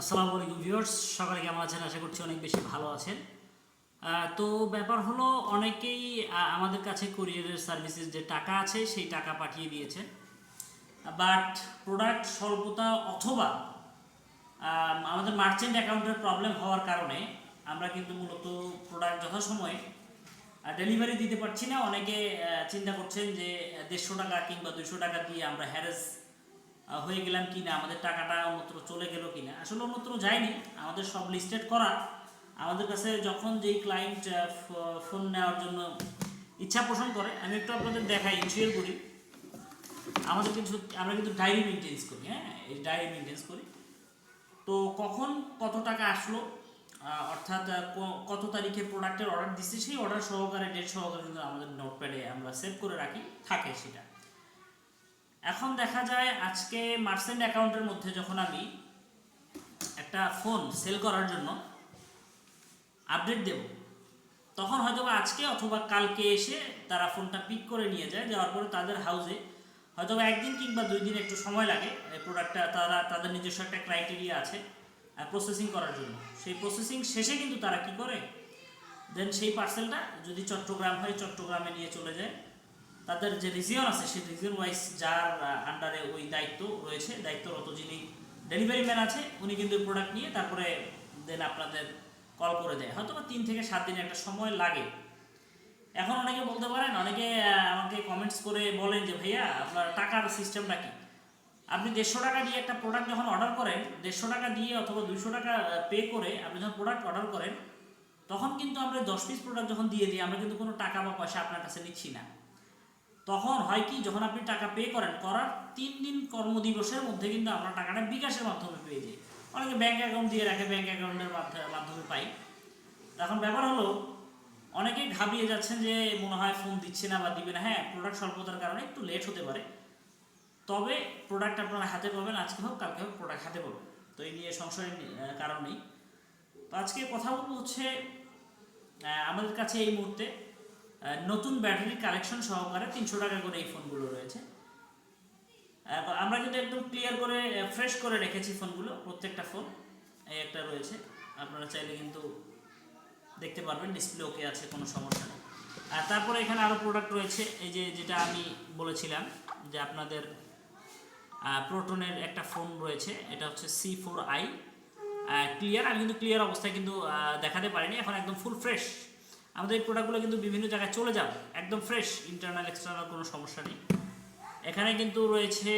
আসসালামু আলাইকুম ভিউয়ার্স, সকালে কেমন আছেন? আশা করছি অনেক বেশি ভালো আছেন। তো ব্যাপার হলো, অনেকেই আমাদের কাছে কুরিয়ারের সার্ভিসেস যে টাকা আছে, সেই টাকা পাঠিয়ে দিয়েছে। বাট প্রোডাক্ট স্বল্পতা অথবা আমাদের মার্চেন্ট অ্যাকাউন্টের প্রবলেম হওয়ার কারণে আমরা কিন্তু মূলত প্রোডাক্ট যথাসময়ে ডেলিভারি দিতে পারছি না। অনেকে চিন্তা করছেন যে, দেড়শো টাকা কিংবা দুশো টাকা দিয়ে আমরা হ্যারেস হয়ে গেলাম কি না আমাদের টাকাটা অন্যত্র চলে গেল কি না আসলে অন্যত্র যায়নি, আমাদের সব লিস্টেড করা। আমাদের কাছে যখন যেই ক্লায়েন্ট ফোন নেওয়ার জন্য ইচ্ছা পোষণ করে, আমি একটু আপনাদের দেখাই ইনশিওর করি। আমাদের কিন্তু, আমরা কিন্তু ডায়েরি মেনটেন্স করি হ্যাঁ? এই ডায়েরি মেনটেন্স করি। তো কখন কত টাকা আসলো অর্থাৎ কত তারিখে প্রোডাক্টের অর্ডার দিচ্ছি সেই অর্ডার সহকারে ডেট সহকারে কিন্তু আমাদের নোটপ্যাডে আমরা সেভ করে রাখি, থাকে সেটা। এখন দেখা যায় আজকে মার্চেন্ট অ্যাকাউন্টের মধ্যে যখন আমি একটা ফোন সেল করার জন্য আপডেট দেব, তখন হয়তো আজকে অথবা কালকে এসে তারা ফোনটা পিক করে নিয়ে যায়, যাওয়ার পরে তাদের হাউসে হয়তো বা একদিন কিংবা দুই দিন একটু সময় লাগে এই প্রোডাক্টটা তারা, তাদের নিজস্ব একটা ক্রাইটেরিয়া আছে প্রসেসিং করার জন্য। সেই প্রসেসিং শেষে কিন্তু তারা কি করে? দেন সেই পার্সেলটা যদি চট্টগ্রাম হয়, চট্টগ্রামে নিয়ে চলে যায়। তাদের যে রিজিয়ন আছে, সেই রিজিয়ন ওয়াইজ যার আন্ডারে ওই দায়িত্ব রয়েছে, দায়িত্বরত যিনি ডেলিভারি ম্যান আছে, উনি কিন্তু প্রোডাক্ট নিয়ে তারপরে দেন আপনাদের কল করে দেয়। হয়তো বা তিন থেকে সাত দিন একটা সময় লাগে। এখন অনেকে বলতে পারেন, অনেকে আমাকে কমেন্টস করে বলেন যে, ভাইয়া, আপনার টাকার সিস্টেমটা কি? আপনি দেড়শো টাকা দিয়ে একটা প্রোডাক্ট যখন অর্ডার করেন, দেড়শো টাকা দিয়ে অথবা দুশো টাকা পে করে আপনি যখন প্রোডাক্ট অর্ডার করেন, তখন কিন্তু আমরা দশ পিস প্রোডাক্ট যখন দিয়ে দিই, আমরা কিন্তু কোনো টাকা বা পয়সা আপনার কাছে নিচ্ছি না। তখন হয় কি, যখন আপনি টাকা পে করেন, করার তিন দিন কর্মদিবসের মধ্যে কিন্তু আমরা টাকাটা বিকাশের মাধ্যমে পেয়ে যাই। অনেকে ব্যাঙ্ক অ্যাকাউন্ট দিয়ে রাখে ব্যাঙ্ক অ্যাকাউন্টের মাধ্যমে পাই। এখন ব্যাপার হলো অনেকেই ঘাবড়িয়ে যাচ্ছেন যে মনে হয় ফোন দিচ্ছে না বা দিবে না। হ্যাঁ প্রোডাক্ট স্বল্পতার কারণে একটু লেট হতে পারে। তবে প্রোডাক্ট আপনারা হাতে পাবেন, আজকে হোক, কালকে হোক প্রোডাক্ট হাতে পাবেন। তো এই নিয়ে সংশয়ের কারণ নেই। তো আজকে কথা বলব হচ্ছে আমাদের কাছে এই মুহূর্তে নতুন ব্যাটারি কালেকশন সহকারে তিনশো টাকা করে এই ফোনগুলো রয়েছে। আমরা কিন্তু একদম ক্লিয়ার করে ফ্রেশ করে রেখেছি ফোনগুলো, প্রত্যেকটা ফোন। এই একটা রয়েছে। আপনারা চাইলে কিন্তু দেখতে পারবেন ডিসপ্লে ওকে আছে, কোনো সমস্যা নেই। আর তারপরে এখানে আরও প্রোডাক্ট রয়েছে, এই যে যেটা আমি বলেছিলাম যে আপনাদের প্রোটনের একটা ফোন রয়েছে, এটা হচ্ছে সি ফোর আই ক্লিয়ার আমি কিন্তু ক্লিয়ার অবস্থায় কিন্তু দেখাতে পারিনি, এখন একদম ফুল ফ্রেশ আমাদের এই প্রোডাক্টগুলো কিন্তু বিভিন্ন জায়গায় চলে যাবে, একদম ফ্রেশ ইন্টারনাল এক্সটার্নাল কোনো সমস্যা নেই। এখানে কিন্তু রয়েছে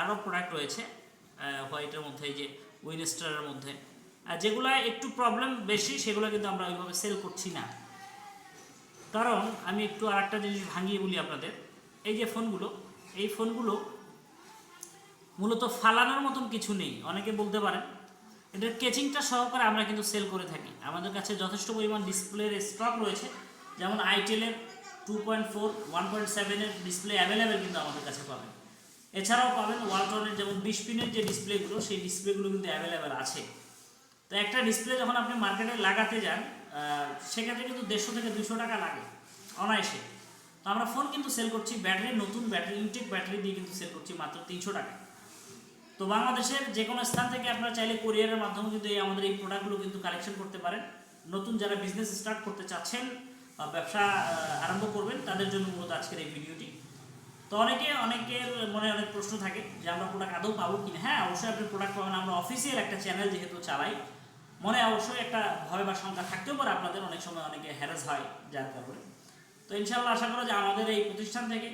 আরও প্রোডাক্ট রয়েছে হোয়াইটের মধ্যে, এই যে উইনস্টারের মধ্যে। আর যেগুলো একটু প্রবলেম বেশি, সেগুলো কিন্তু আমরা ওইভাবে সেল করছি না। কারণ আমি একটু আর একটা জিনিস ভাঙিয়ে বলি আপনাদের। এই যে ফোনগুলো, এই ফোনগুলো মূলত ফালানোর মতন কিছু নেই। অনেকে বলতে পারেন এটার কেচিংটা সহকারে আমরা কিন্তু সেল করে থাকি। আমাদের কাছে যথেষ্ট পরিমাণ ডিসপ্লের স্টক রয়েছে। যেমন আইটেলের two point four one point সেভেনের ডিসপ্লে অ্যাভেলেবেল কিন্তু আমাদের কাছে পাবেন। এছাড়াও পাবেন ওয়ালটনের যেমন বিশ পিনের যে ডিসপ্লেগুলো সেই ডিসপ্লেগুলো কিন্তু অ্যাভেলেবেল আছে। তো একটা ডিসপ্লে যখন আপনি মার্কেটে লাগাতে যান সেক্ষেত্রে কিন্তু দেড়শো থেকে দুশো টাকা লাগে অনায়াসে। তো আমরা ফোন কিন্তু সেল করছি ব্যাটারি নতুন ব্যাটারি ইনটেক ব্যাটারি দিয়ে কিন্তু সেল করছি মাত্র তিনশো টাকা তো বাংলাদেশের যে কোনো স্থান থেকে আপনারা চাইলে কোরিয়ারের মাধ্যমে কিন্তু এই আমাদের এই প্রোডাক্টগুলো কিন্তু কালেকশন করতে পারেন। নতুন যারা বিজনেস স্টার্ট করতে চাচ্ছেন ব্যবসা আরম্ভ করবেন, তাদের জন্য মূলত আজকের এই ভিডিওটি তো অনেকে, অনেকের মনে অনেক প্রশ্ন থাকে যে আমরা প্রোডাক্ট আদৌ পাবো কিনা। হ্যাঁ অবশ্যই আপনি প্রোডাক্ট পাবেন। আমরা অফিসিয়াল একটা চ্যানেল যেহেতু চালাই, মনে অবশ্যই একটা ভয় বা শঙ্কা থাকতেও পারে, আপনাদের অনেক সময় অনেকে হ্যারাস হয় যার কারণে। তো ইনশাল্লাহ আশা করো যে আমাদের এই প্রতিষ্ঠান থেকে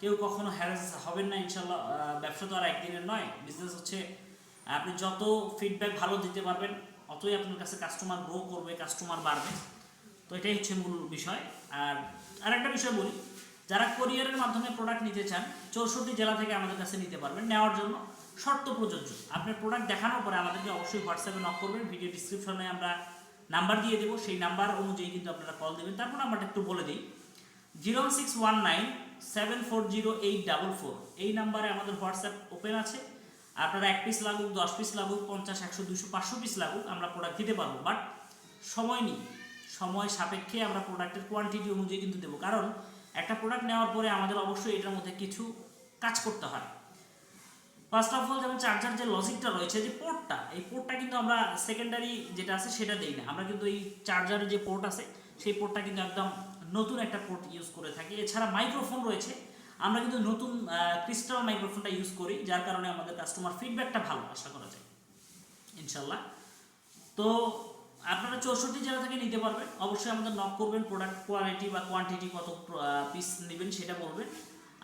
কেউ কখনো হ্যারাস হবেন না, ইনশাল্লাহ ব্যবসা তো আর একদিনের নয়। বিজনেস হচ্ছে, আপনি যত ফিডব্যাক ভালো দিতে পারবেন, অতই আপনার কাছে কাস্টমার গ্রো করবে কাস্টমার বাড়বে। তো এটাই হচ্ছে মূল বিষয়। আর আরেকটা বিষয় বলি, যারা কোরিয়ারের মাধ্যমে প্রোডাক্ট নিতে চান, চৌষট্টি জেলা থেকে আমাদের কাছে নিতে পারবেন নেওয়ার জন্য। শর্ত প্রযোজ্য। আপনার প্রোডাক্ট দেখানোর পরে আমাদেরকে অবশ্যই হোয়াটসঅ্যাপে নক করবেন ভিডিও ডিসক্রিপশনে আমরা নাম্বার দিয়ে দেবো। সেই নাম্বার অনুযায়ী কিন্তু আপনারা কল দেবেন। তারপর নাম্বারটা একটু বলে দিই। Zero six one nine seven four zero eight double four এই নাম্বারে আমাদের হোয়াটসঅ্যাপ ওপেন আছে। আপনারা এক পিস লাগুক, দশ পিস লাগুক, পঞ্চাশ, একশো দুশো পাঁচশো পিস লাগুক, আমরা প্রোডাক্ট দিতে পারব। বাট সময় নিই। সময় সাপেক্ষে আমরা প্রোডাক্টের কোয়ান্টিটি অনুযায়ী কিন্তু দেবো। কারণ একটা প্রোডাক্ট নেওয়ার পরে আমাদের অবশ্যই এটার মধ্যে কিছু কাজ করতে হয়। ফার্স্ট অফ অল যেমন চার্জার যে লজিকটা রয়েছে, যে পোর্টটা এই পোর্টটা কিন্তু আমরা সেকেন্ডারি যেটা আছে সেটা দেই না। আমরা কিন্তু এই চার্জারের যে পোর্ট আছে, সেই পোর্টটা কিন্তু একদম নতুন একটা পোর্ট ইউজ করে থাকি। এছাড়া মাইক্রোফোন রয়েছে। আমরা কিন্তু নতুন ক্রিস্টাল মাইক্রোফোনটা ইউজ করি, যার কারণে আমাদের কাস্টমার ফিডব্যাকটা ভালো, আশা করা যায়। ইনশাল্লাহ তো আপনারা চৌষট্টি জেলা থেকে নিতে পারবেন। অবশ্যই আমাদের নক করবেন প্রোডাক্ট কোয়ালিটি বা কোয়ান্টিটি কত পিস নেবেন সেটা বলবেন।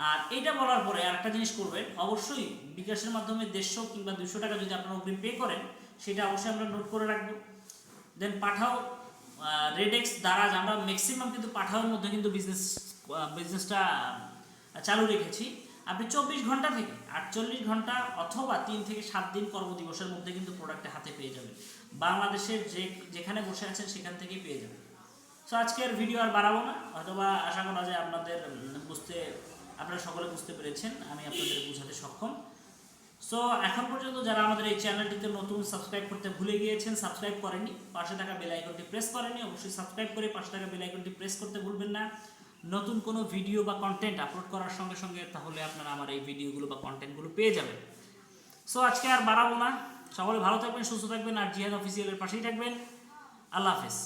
আর এটা বলার পরে আরেকটা জিনিস করবেন, অবশ্যই বিকাশের মাধ্যমে দেড়শো কিংবা দুশো টাকা যদি আপনারা অগ্রিম পে করেন, সেটা অবশ্যই আমরা নোট করে রাখব। দেন পাঠাও রেডেক্স দারাজ আমরা ম্যাক্সিমাম কিন্তু পাঠাওয়ের মধ্যে কিন্তু বিজনেস বিজনেসটা চালু রেখেছি। আপনি চব্বিশ ঘণ্টা থেকে আটচল্লিশ ঘণ্টা অথবা তিন থেকে সাত দিন কর্মদিবসের মধ্যে কিন্তু প্রোডাক্টটা হাতে পেয়ে যাবেন। বাংলাদেশের যে, যেখানে বসে আছেন সেখান থেকেই পেয়ে যাবেন। সো আজকের ভিডিও আর বাড়াবো না। অথবা আশা করা যায় আপনাদের বুঝতে, আপনারা সকলে বুঝতে পেরেছেন। আমি আপনাদের বোঝাতে সক্ষম। সো এখন পর্যন্ত যারা আমাদের এই চ্যানেলটিতে নতুন সাবস্ক্রাইব করতে ভুলে গিয়েছেন সাবস্ক্রাইব করেননি, পাশে থাকা বেল আইকনটি প্রেস করেননি, অবশ্যই সাবস্ক্রাইব করে পাশে থাকা বেল আইকনটি প্রেস করতে ভুলবেন না। নতুন কোনো ভিডিও বা কন্টেন্ট আপলোড করার সঙ্গে সঙ্গে তাহলে আপনারা আমার এই ভিডিওগুলো বা কন্টেন্টগুলো পেয়ে যাবেন। সো আজকে আর বাড়াবো না। সকলে ভালো থাকবেন, সুস্থ থাকবেন, আর জিহাদ অফিসিয়ালের পাশেই থাকবেন। আল্লাহ হাফেজ।